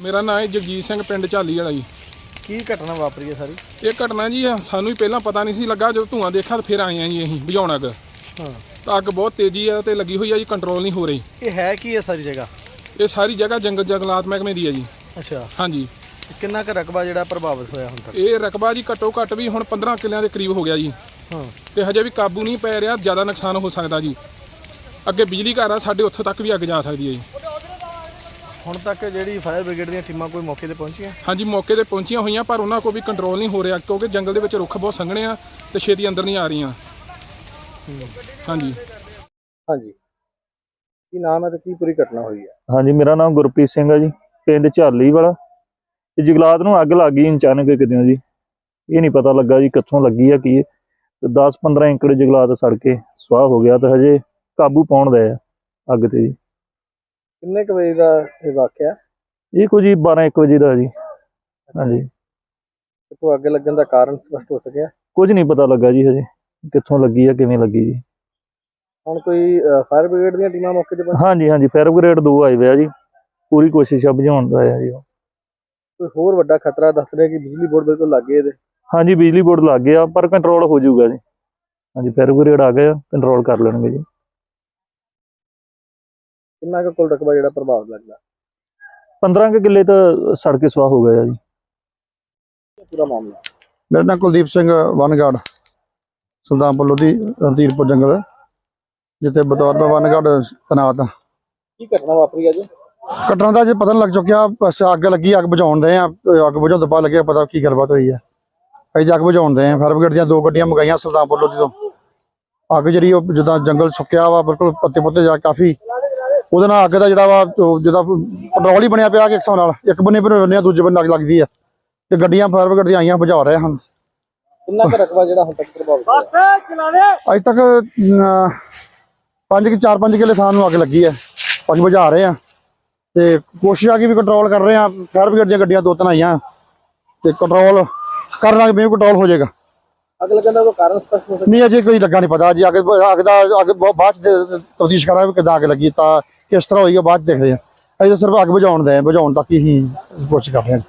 ਮੇਰਾ ਨਾਮ ਹੈ ਜਗਜੀਤ ਸਿੰਘ ਪਿੰਡ ਝਾਲੀ ਵਾਲਾ ਜੀ। ਕੀ ਘਟਨਾ ਵਾਪਰੀ ਹੈ ਸਾਰੀ? ਇਹ ਘਟਨਾ ਜੀ ਸਾਨੂੰ ਹੀ ਪਹਿਲਾਂ ਪਤਾ ਨਹੀਂ ਸੀ ਲੱਗਾ ਜਦੋਂ ਧੂਆਂ ਦੇਖਿਆ ਤਾਂ ਫਿਰ ਆਏ ਆ ਜੀ ਅਸੀਂ ਬੁਝਾਉਣ ਅੱਗ। ਹਾਂ। ਤਾਂ ਅੱਗ ਬਹੁਤ ਤੇਜ਼ੀ ਆ ਤੇ ਲੱਗੀ ਹੋਈ ਆ ਜੀ ਕੰਟਰੋਲ ਨਹੀਂ ਹੋ ਰਹੀ। ਇਹ ਹੈ ਕੀ ਹੈ ਸਾਰੀ ਜਗ੍ਹਾ? ਇਹ ਸਾਰੀ ਜਗ੍ਹਾ ਜੰਗਲ ਜੰਗਲਾਤ ਮਹਿਕਮੇ ਦੀ ਹੈ ਜੀ। ਅੱਛਾ। ਹਾਂਜੀ। ਕਿੰਨਾ ਕੁ ਰਕਬਾ ਜਿਹੜਾ ਪ੍ਰਭਾਵਿਤ ਹੋਇਆ ਹੁਣ ਤੱਕ? ਇਹ ਰਕਬਾ ਜੀ ਘੱਟੋ ਘੱਟ ਵੀ ਹੁਣ 15 ਕਿੱਲਿਆਂ ਦੇ ਕਰੀਬ ਹੋ ਗਿਆ ਜੀ। ਹਾਂ। ਤੇ ਹਜੇ ਵੀ ਕਾਬੂ ਨਹੀਂ ਪੈ ਰਿਹਾ ਜ਼ਿਆਦਾ ਨੁਕਸਾਨ ਹੋ ਸਕਦਾ ਜੀ। ਅੱਗੇ ਬਿਜਲੀ ਘਰ ਆ ਸਾਡੇ ਉੱਥੋਂ ਤੱਕ ਵੀ ਅੱਗ ਜਾ ਸਕਦੀ ਹੈ ਜੀ। ਹੁਣ ਤੱਕ ਜਿਹੜੀ ਫਾਇਰ ਬ੍ਰਿਗੇਡ ਦੀਆਂ ਟੀਮਾਂ ਕੋਈ ਮੌਕੇ ਤੇ ਪਹੁੰਚੀਆਂ? ਹਾਂਜੀ ਮੌਕੇ ਤੇ ਪਹੁੰਚੀਆਂ ਹੋਈਆਂ ਪਰ ਉਹਨਾਂ ਵੀ ਕੰਟਰੋਲ ਨਹੀਂ ਹੋ ਰਿਹਾ ਕਿਉਂਕਿ ਜੰਗਲ ਦੇ ਵਿੱਚ ਰੁੱਖ ਬਹੁਤ ਸੰਘਣੇ ਆ ਤੇ ਛੇਤੀ ਅੰਦਰ ਨਹੀਂ ਆ ਰਹੀਆਂ। ਹਾਂਜੀ। ਹਾਂਜੀ। ਕੀ ਨਾਮ ਹੈ ਤੇ ਕੀ ਪੂਰੀ ਘਟਨਾ ਹੋਈ ਹੈ? ਹਾਂਜੀ ਮੇਰਾ ਨਾਮ ਗੁਰਪ੍ਰੀਤ ਸਿੰਘ ਹੈ ਜੀ ਪਿੰਡ ਝਾਲੀ ਵਾਲਾ ਤੇ ਜਗਲਾਤ ਨੂੰ ਅੱਗ ਲੱਗ ਗਈ ਅਚਾਨਕ ਕਿਤੇ ਜੀ। ਇਹ ਨਹੀਂ ਪਤਾ ਲੱਗਾ ਜੀ ਕਿੱਥੋਂ ਲੱਗੀ ਆ ਕੀ। ਤੇ 10-15 ਏਕੜ ਜਗਲਾਤ ਸੜ ਕੇ ਸਵਾਹ ਹੋ ਗਿਆ ਤੇ ਹਜੇ ਕਾਬੂ ਪਾਉਣ ਦਾ ਆ ਅੱਗ ਤੇ ਜੀ। ਕਿੰਨੇ ਕੁ ਵਜੇ ਦਾ ਇਹ ਵਾਕਿਆ? ਇਹ ਕੁਝ 12-1 ਵਜੇ ਦਾ ਜੀ। ਹਾਂਜੀ। ਤੇ ਕੋਈ ਅੱਗ ਲੱਗਣ ਦਾ ਕਾਰਨ ਸਪਸ਼ਟ ਹੋ ਸਕਿਆ? ਕੁਝ ਨਹੀਂ ਪਤਾ ਲੱਗਾ ਜੀ ਹਜੇ। ਕਿੱਥੋਂ ਲੱਗੀ ਆ ਕਿਵੇਂ ਲੱਗੀ ਜੀ। ਹੁਣ ਕੋਈ ਫਾਇਰ ਬ੍ਰਿਗੇਡ ਦੀਆਂ ਟੀਮਾਂ ਮੌਕੇ ਤੇ ਹਾਂਜੀ ਹਾਂਜੀ। ਫਾਇਰ ਬ੍ਰਿਗੇਡ 2 ਆਏ ਹੋਏ ਆ ਜੀ। ਪੂਰੀ ਕੋਸ਼ਿਸ਼ ਆ ਬੁਝਾਉਣ ਦਾ ਆ ਜੀ ਉਹ। ਕੋਈ ਹੋਰ ਵੱਡਾ ਖਤਰਾ ਦੱਸ ਰਿਹਾ ਕਿ ਬਿਜਲੀ ਬੋਰਡ ਬਿਲਕੁਲ ਲੱਗੇ ਇਹਦੇ? ਹਾਂਜੀ ਬਿਜਲੀ ਬੋਰਡ ਲੱਗ ਗਿਆ ਪਰ ਕੰਟਰੋਲ ਹੋ ਜਾਊਗਾ ਜੀ। ਹਾਂਜੀ ਫਾਇਰ ਬ੍ਰਿਗੇਡ ਆ ਗਏ ਕੰਟਰੋਲ ਕਰ ਲੈਣਗੇ ਜੀ। ਕਿੰਨਾ ਕੁ ਕੁੱਲ ਰਕਬਾ ਜਿਹੜਾ ਪ੍ਰਭਾਵਿਤ ਲੱਗਦਾ? 15 ਕੁ ਕਿੱਲੇ ਤਾਂ ਸੜ ਕੇ ਸਵਾਹ ਹੋ ਗਿਆ ਜੀ। ਪੂਰਾ ਮਾਮਲਾ? ਮੇਰਾ ਨਾਮ ਕੁਲਦੀਪ ਸਿੰਘ ਵਨਗੜ ਸੁਲਤਾਨਪੁਰ ਲੋਧੀ ਰਣਧੀਰਪੁਰ ਜੰਗਲ ਜਿੱਥੇ ਬਤੌਰ ਮੈਂ ਵਨਗੜ ਤੈਨਾਤ ਕੀ ਘਟਨਾ ਵਾਪਰੀ ਅੱਜ? ਘਟਨਾ ਦਾ ਜੇ ਪਤਾ ਨੀ ਲੱਗ ਚੁੱਕਿਆ ਬਸ ਅੱਗ ਲੱਗੀ ਅੱਗ ਬੁਝਾਉਣ ਦੇ ਆ ਅੱਗ ਬੁਝਾਉਣ ਤੋਂ ਬਾਅਦ ਲੱਗਿਆ ਪਤਾ ਕੀ ਗੱਲਬਾਤ ਹੋਈ ਹੈ। ਅਸੀਂ ਤਾਂ ਅੱਗ ਬੁਝਾਉਣ ਦੇ ਆ ਫਾਇਰ ਬ੍ਰਿਗੇਡ ਦੀਆਂ ਦੋ ਗੱਡੀਆਂ ਮੰਗਾਈਆਂ ਸੁਲਤਾਨਪੁਰ ਲੋਧੀ ਤੋਂ। ਅੱਗ ਜਿਹੜੀ ਉਹ ਜਿੱਦਾਂ ਜੰਗਲ ਸੁੱਕਿਆ ਵਾ ਬਿਲਕੁਲ ਪੱਤੇ ਪੁੱਤੇ ਜਾ ਕਾਫੀ ਉਹਦੇ ਨਾਲ ਅੱਗ ਦਾ ਜਿਹੜਾ ਵਾ ਜਿਹਦਾ ਪੈਟਰੋਲ ਹੀ ਬਣਿਆ ਪਿਆ ਕਿ ਇੱਕ ਹਿਸਾਬ ਨਾਲ ਇੱਕ ਬੰਨੇ ਪਰ ਬੰਨੇ ਦੂਜੇ ਬੰਨੇ ਅੱਗ ਲੱਗਦੀ ਆ। ਤੇ ਗੱਡੀਆਂ ਫਾਇਰ ਬ੍ਰਿਗੇਡ ਦੀਆਂ ਆਈਆਂ ਬੁਝਾ ਰਹੇ ਹਨ। ਕਿੰਨਾ ਕੁ ਰਕਬਾ ਜਿਹੜਾ ਹੁਣ ਤੱਕ ਪ੍ਰਭਾਵਿਤ ਹੋਇਆ? ਅੱਜ ਤੱਕ 5 ਕਿ 4-5 ਕਿਲੇ ਥਾਂ ਨੂੰ ਅੱਗ ਲੱਗੀ ਹੈ ਅਸੀਂ ਬੁਝਾ ਰਹੇ ਆ। ਤੇ ਕੋਸ਼ਿਸ਼ ਆ ਕਿ ਵੀ ਕੰਟਰੋਲ ਕਰ ਰਹੇ ਆ। ਫਾਇਰ ਬ੍ਰਿਗੇਡ ਦੀਆਂ ਗੱਡੀਆਂ ਦੋ ਤਿੰਨ ਆਈਆਂ। ਤੇ ਕੰਟਰੋਲ ਕਰਨ ਲੱਗ ਪਏ ਕੰਟਰੋਲ ਹੋ ਜਾਏਗਾ। ਅੱਗ ਲੱਗਣ ਦਾ ਕਾਰਨ ਸਪਸ਼ਟ ਹੋ ਨਹੀਂ, ਅਜੇ ਕੋਈ ਲੱਗਾ ਨਹੀਂ ਪਤਾ। ਜੀ ਅੱਗ ਅੱਗ ਦਾ ਅੱਗ ਬਾਅਦ ਚ ਤਫਤੀਸ਼ ਕਰਾਂਗੇ ਵੀ ਕਿੱਦਾਂ ਅੱਗ ਲੱਗੀ, ਤਾਂ ਕਿਸ ਤਰ੍ਹਾਂ ਹੋਈ ਹੈ ਬਾਅਦ ਚ ਦੇਖਦੇ ਆ ਅਸੀਂ ਤਾਂ ਸਿਰਫ ਅੱਗ ਬੁਝਾਉਣ ਦੇ ਬੁਝਾਉਣ ਤੱਕ ਹੀ ਕੋਸ਼ਿਸ਼ ਕਰ ਰਹੇ ਹਾਂ।